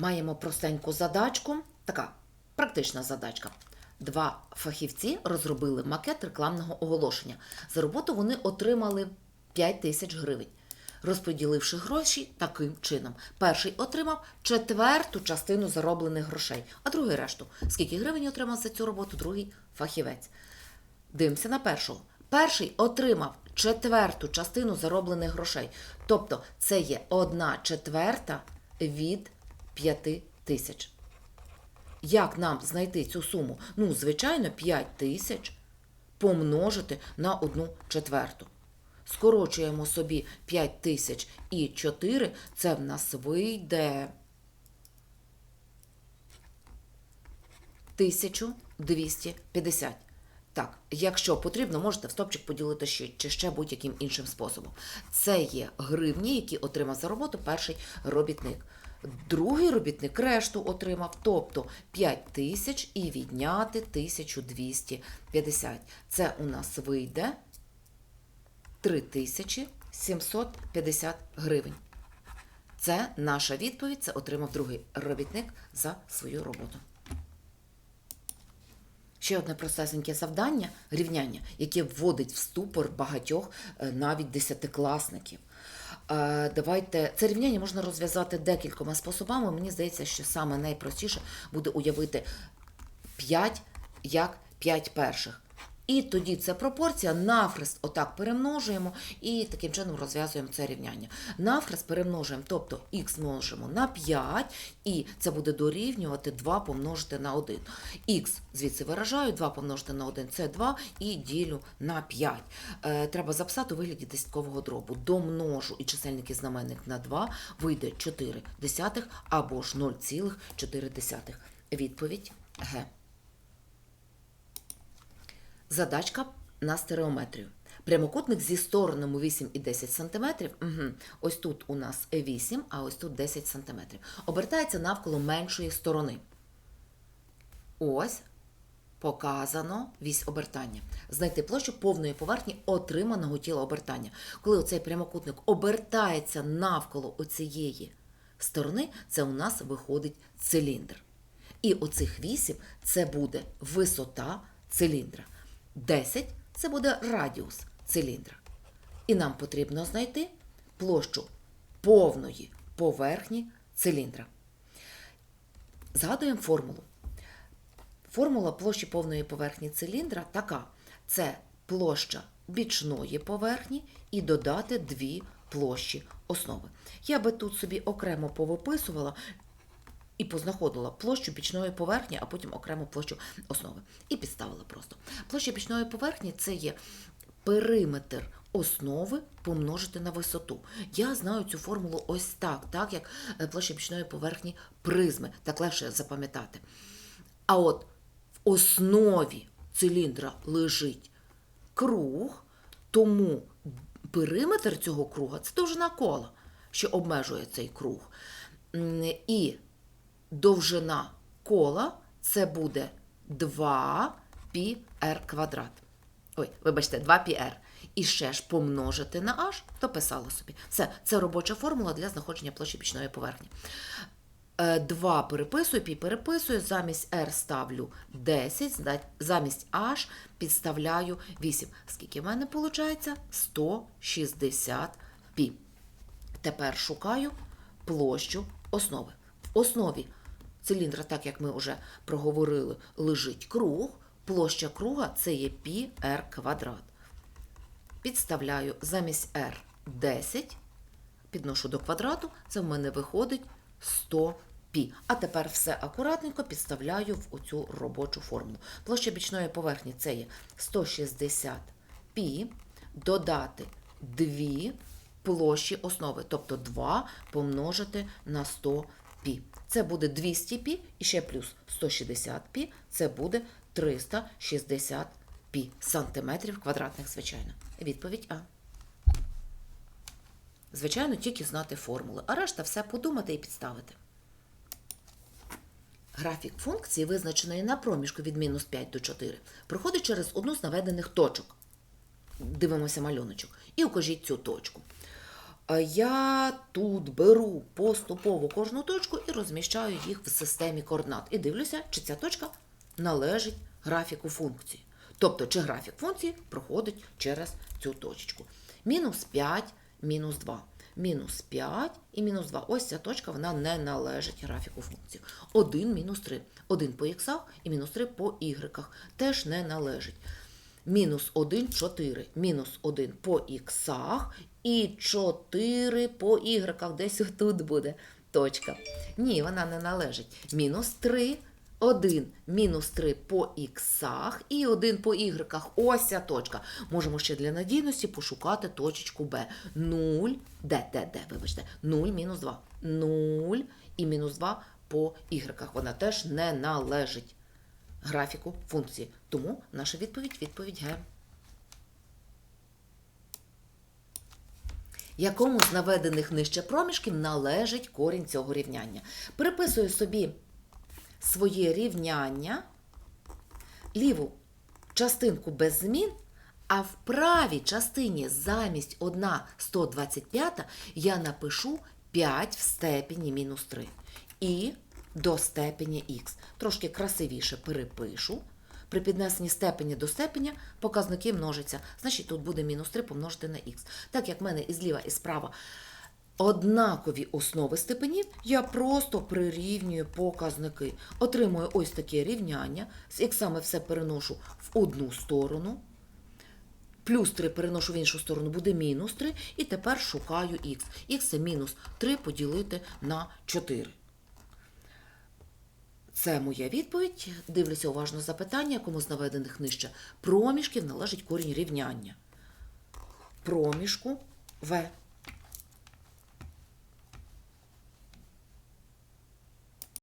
Маємо простеньку задачку, така практична задачка. Два фахівці розробили макет рекламного оголошення. За роботу вони отримали 5 тисяч гривень, розподіливши гроші таким чином. Перший отримав четверту частину зароблених грошей, а другий решту. Скільки гривень отримав за цю роботу, другий фахівець. Дивимося на першого. Перший отримав четверту частину зароблених грошей. Тобто це є одна четверта від п'яти тисяч. Як нам знайти цю суму? Ну, звичайно, 5 тисяч помножити на одну четверту. Скорочуємо собі 5 тисяч і 4, це в нас вийде 1250. Так, якщо потрібно, можете в стопчик поділити ще, чи ще будь-яким іншим способом. Це є гривні, які отримав за роботу перший робітник. Другий робітник решту отримав, тобто 5 тисяч і відняти 1250. Це у нас вийде 3750 гривень. Це наша відповідь. Це отримав другий робітник за свою роботу. Ще одне простесеньке завдання рівняння, яке вводить в ступор багатьох е, навіть десятикласників. Давайте це рівняння можна розв'язати декількома способами. Мені здається, що саме найпростіше буде уявити 5 як 5 перших. І тоді це пропорція, навхрест отак перемножуємо і таким чином розв'язуємо це рівняння. Навхрест перемножуємо, тобто х множимо на 5, і це буде дорівнювати 2 помножити на 1. Х звідси виражаю, 2 помножити на 1 це 2 і ділю на 5. Е, треба записати у вигляді десяткового дробу. Домножу і чисельник і знаменник на 2 вийде 4 десятих або ж 0,4. Відповідь Г. Задачка на стереометрію. Прямокутник зі сторонами 8 і 10 см. Угу. Ось тут у нас 8, а ось тут 10 см. Обертається навколо меншої сторони. Ось показано вісь обертання. Знайти площу повної поверхні отриманого тіла обертання. Коли оцей прямокутник обертається навколо оцієї сторони, це у нас виходить циліндр. І оцих 8 це буде висота циліндра. 10 це буде радіус циліндра. І нам потрібно знайти площу повної поверхні циліндра. Згадуємо формулу. Формула площі повної поверхні циліндра така: це площа бічної поверхні і додати дві площі основи. Я би тут собі окремо повиписувала і познаходила площу бічної поверхні, а потім окрему площу основи. І підставила просто. Площа бічної поверхні це є периметр основи помножити на висоту. Я знаю цю формулу ось так, так як е, площа бічної поверхні призми, так легше запам'ятати. А от в основі циліндра лежить круг, тому периметр цього круга це довжина кола, що обмежує цей круг. І довжина кола це буде 2 πr квадрат. Ой, вибачте, 2 πr. І ще ж помножити на h, то писала собі. Все, це робоча формула для знаходження площі бічної поверхні. 2 переписую, пі переписую, замість r ставлю 10, замість h підставляю 8. Скільки в мене виходить? 160 пі. Тепер шукаю площу основи. В основі циліндра, так як ми вже проговорили, лежить круг. Площа круга це є пі r квадрат. Підставляю замість r 10, підношу до квадрату, це в мене виходить 100 пі. А тепер все акуратненько підставляю в оцю робочу формулу. Площа бічної поверхні це є 160 пі, додати 2 площі основи, тобто 2 помножити на 100 пі. Це буде 200 пі і ще плюс 160 пі, це буде 360 пі сантиметрів квадратних, звичайно. Відповідь А. Звичайно, тільки знати формули, а решта все подумати і підставити. Графік функції, визначеної на проміжку від мінус 5 до 4, проходить через одну з наведених точок. Дивимося малюночок. І укажіть цю точку. Я тут беру поступово кожну точку і розміщаю їх в системі координат. І дивлюся, чи ця точка належить графіку функції. Тобто, чи графік функції проходить через цю точечку. Мінус 5, мінус 2. Мінус 5 і мінус 2. Ось ця точка вона не належить графіку функції. 1, мінус 3. 1 по х і мінус 3 по y. Теж не належить. Мінус 1, 4. Мінус 1 по х і 4 по y. Десь отут буде точка. Ні, вона не належить. Мінус 3, 1, мінус 3 по х і 1 по y. Ось ця точка. Можемо ще для надійності пошукати точечку Б. 0, де, де, де, вибачте, 0, мінус 2. 0 і мінус 2 по y. Вона теж не належить графіку функції. Тому наша відповідь відповідь Г. Якому з наведених нижче проміжків належить корінь цього рівняння? Переписую собі своє рівняння, ліву частинку без змін, а в правій частині замість 1 125 я напишу 5 в степені мінус 3. І до степені х. Трошки красивіше перепишу. При піднесенні степені до степеня показники множаться. Значить, тут буде мінус 3 помножити на х. Так як в мене і зліва, і справа однакові основи степенів, я просто прирівнюю показники. Отримую ось таке рівняння. З іксами все переношу в одну сторону. Плюс 3 переношу в іншу сторону, буде мінус 3. І тепер шукаю х. Х це мінус 3 поділити на 4. Це моя відповідь. Дивлюся уважно запитання, якому з наведених нижче проміжків належить корінь рівняння. Проміжку В